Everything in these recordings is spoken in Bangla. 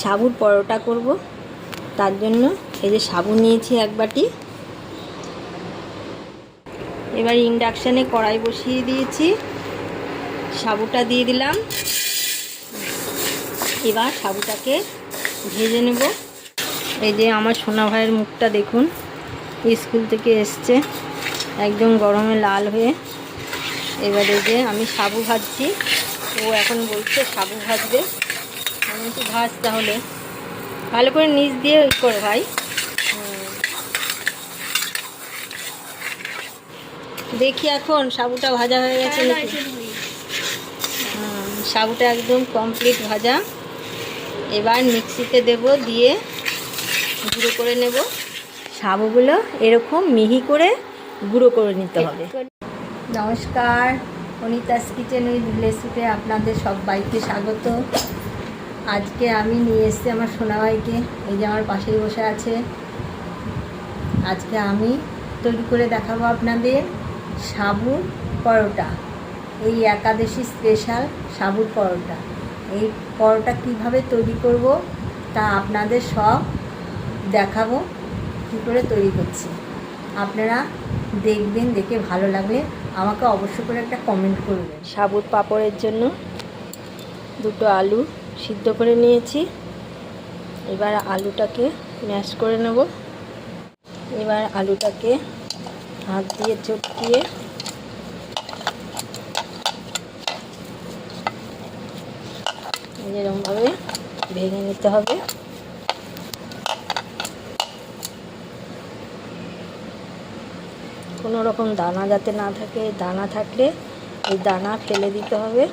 সাবুর পরোটা করব। তার জন্য এই যে সাবু নিয়েছি এক বাটি। এবার ইন্ডাকশানে কড়াই বসিয়ে দিয়েছি। সাবুটা দিয়ে দিলাম। এবার সাবুটাকে ভেজে নেব। এই যে আমার সোনা ভাইয়ের মুখটা দেখুন, স্কুল থেকে এসছে, একদম গরমে লাল হয়ে। এবারে যে আমি সাবু ভাজছি। ও এখন বলছে সাবু ভাজবে। তো ভাজ তাহলে। ভালো করে নিচ দিয়ে ওই করে ভাই। দেখি এখন সাবুটা ভাজা হয়ে গেছে নাকি? সাবুটা একদম কমপ্লিট ভাজা। এবার মিক্সিতে দেব দিয়ে গুঁড়ো করে নেব। সাবুগুলো এরকম মিহি করে গুঁড়ো করে নিতে হবে। নমস্কার অনিতাস কিচেন উইথ রেসিপে আপনাদের সবাইকে স্বাগত। আজকে আমি নিয়ে এসেছি আমার সোনাভাইকে। এই যে আমার পাশেই বসে আছে। আজকে আমি তৈরি করে দেখাবো আপনাদের সাবুর পরোটা। এই একাদশী স্পেশাল সাবুর পরোটা। এই পরোটা কীভাবে তৈরি করব তা আপনাদের সব দেখাবো, কী করে তৈরি করছি। আপনারা দেখবেন, দেখে ভালো লাগলে আমাকে অবশ্য করে একটা কমেন্ট করবেন। সাবুর পাঁপড়ের জন্য দুটো আলু সিদ্ধ করে নিয়েছি। এবার আলুটাকে ম্যাশ করে নেব। এবার আলুটাকে হাত দিয়ে চটকিয়ে এরকমভাবে ভেঙে নিতে হবে। কোনো রকম দানা যাতে না থাকে, দানা থাকলে এই দানা ফেলে দিতে হবে।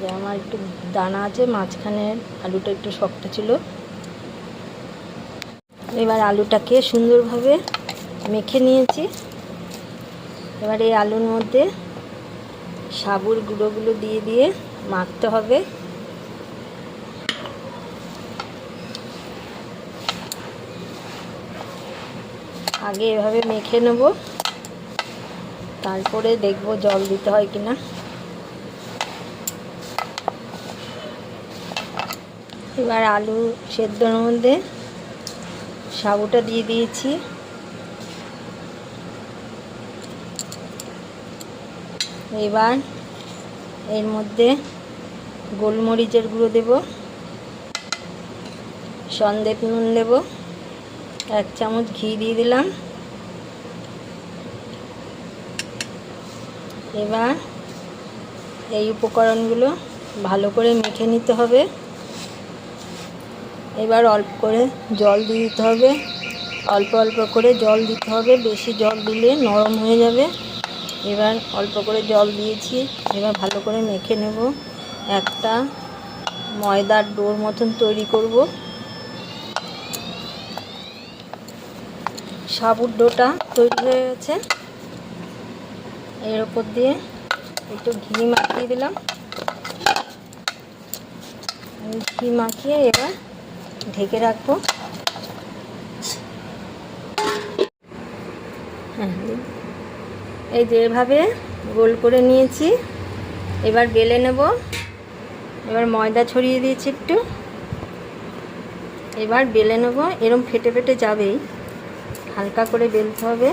যে আমার একটু দানা আছে, মাঝখানে আলুটা একটু শক্ত ছিল। এবার আলুটাকে সুন্দরভাবে মেখে নিয়েছি। এবার এই আলুর মধ্যে সাবুর গুঁড়োগুলো দিয়ে দিয়ে মাখতে হবে। আগে এভাবে মেখে নেব, তারপরে দেখব জল দিতে হয় কিনা। এবার আলু সেদ্ধর মধ্যে সাবুটা দিয়ে দিয়েছি। এবার এর মধ্যে গোলমরিচের গুঁড়ো দেব সন্দেপ নুন দেব, এক চামচ ঘি দিয়ে দিলাম। এবার এই উপকরণগুলো ভালো করে মেখে নিতে হবে। এবার অল্প করে জল দিয়ে দিতে হবে। অল্প অল্প করে জল দিতে হবে। বেশি জল দিলে নরম হয়ে যাবে। এবার অল্প করে জল দিয়েছি। এবার ভালো করে মেখে নেব। একটা ময়দার ডোর মতন তৈরি করব। সাবুর ডোটা তৈরি হয়ে গেছে। এর ওপর দিয়ে একটু ঘি মাখিয়ে দিলাম। ঘি মাখিয়ে এবার ঢেকে রাখব। এই যে এভাবে গোল করে নিয়েছি। এবার বেলে নেব। এবার ময়দা ছড়িয়ে দিয়েছি একটু। এবার বেলে নেব। এরম ফেটে ফেটে যাবেই। হালকা করে বেলতে হবে।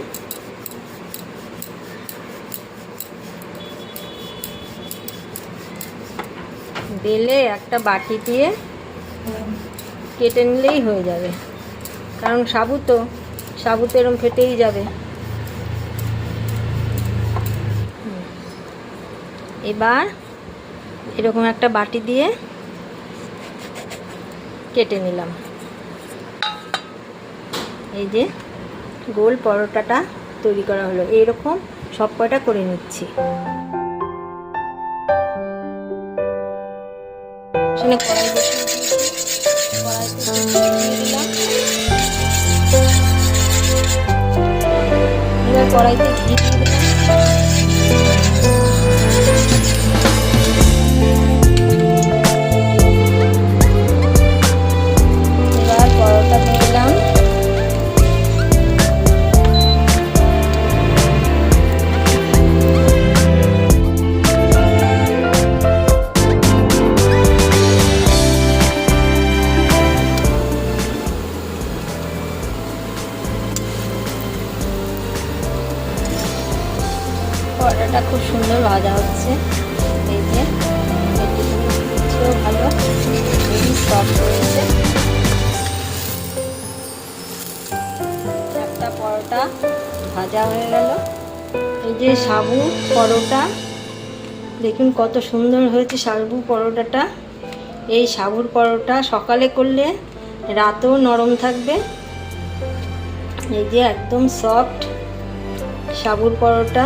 বেলে একটা বাটি দিয়ে কেটে নিলেই হয়ে যাবে। কারণ সাবু তো সাবু তো এরম ফেটেই যাবে। এবার এরকম একটা বাটি দিয়ে কেটে নিলাম। এই যে গোল পরোটাটা তৈরি করা হলো। এইরকম সব কয়টা করে নিচ্ছি। কড়াই বসিয়ে কড়াইতে তেল দিয়ে দিলাম এবার কড়াইতে ঘি দিয়ে দিলাম। পরোটাটা খুব সুন্দর ভাজা হচ্ছে। এই যে ভালো। সফট হয়েছে একটা পরোটা ভাজা হয়ে গেল। এই যে সাবু পরোটা, দেখুন কত সুন্দর হয়েছে সাবু পরোটাটা। এই সাবুর পরোটা সকালে করলে রাতেও নরম থাকবে। এই যে একদম সফট সাবুর পরোটা।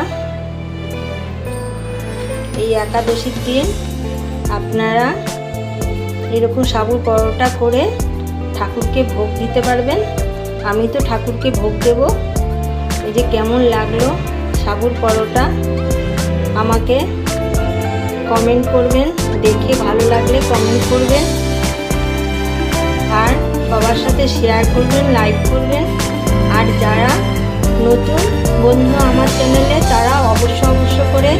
এই একাদশীর দিন আপনারা এরকম সাবুর পরোটা করে ঠাকুরকে ভোগ দিতে পারবেন। আমি তো ঠাকুরকে ভোগ দেব। এই যে কেমন লাগল সাবুর পরোটা, আমাকে কমেন্ট করবেন, দেখে ভালো লাগলে কমেন্ট করবেন। আর সবার সাথে শেয়ার করবেন লাইক করবেন। আর যারা নতুন বন্ধু আমার চ্যানেলে তারা অবশ্য অবশ্য করে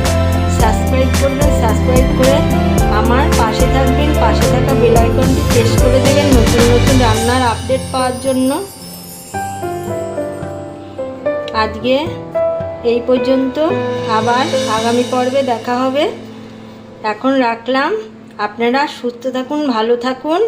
সাবস্ক্রাইব করবেন সাবস্ক্রাইব করে আমার পাশে থাকবেন, পাশে থাকা বেল আইকনটি প্রেস করে দেবেন নতুন নতুন রান্নার আপডেট পাওয়ার জন্য। আজকে এই পর্যন্ত, আবার আগামী পর্বে দেখা হবে। এখন রাখলাম। আপনারা সুস্থ থাকুন, ভালো থাকুন।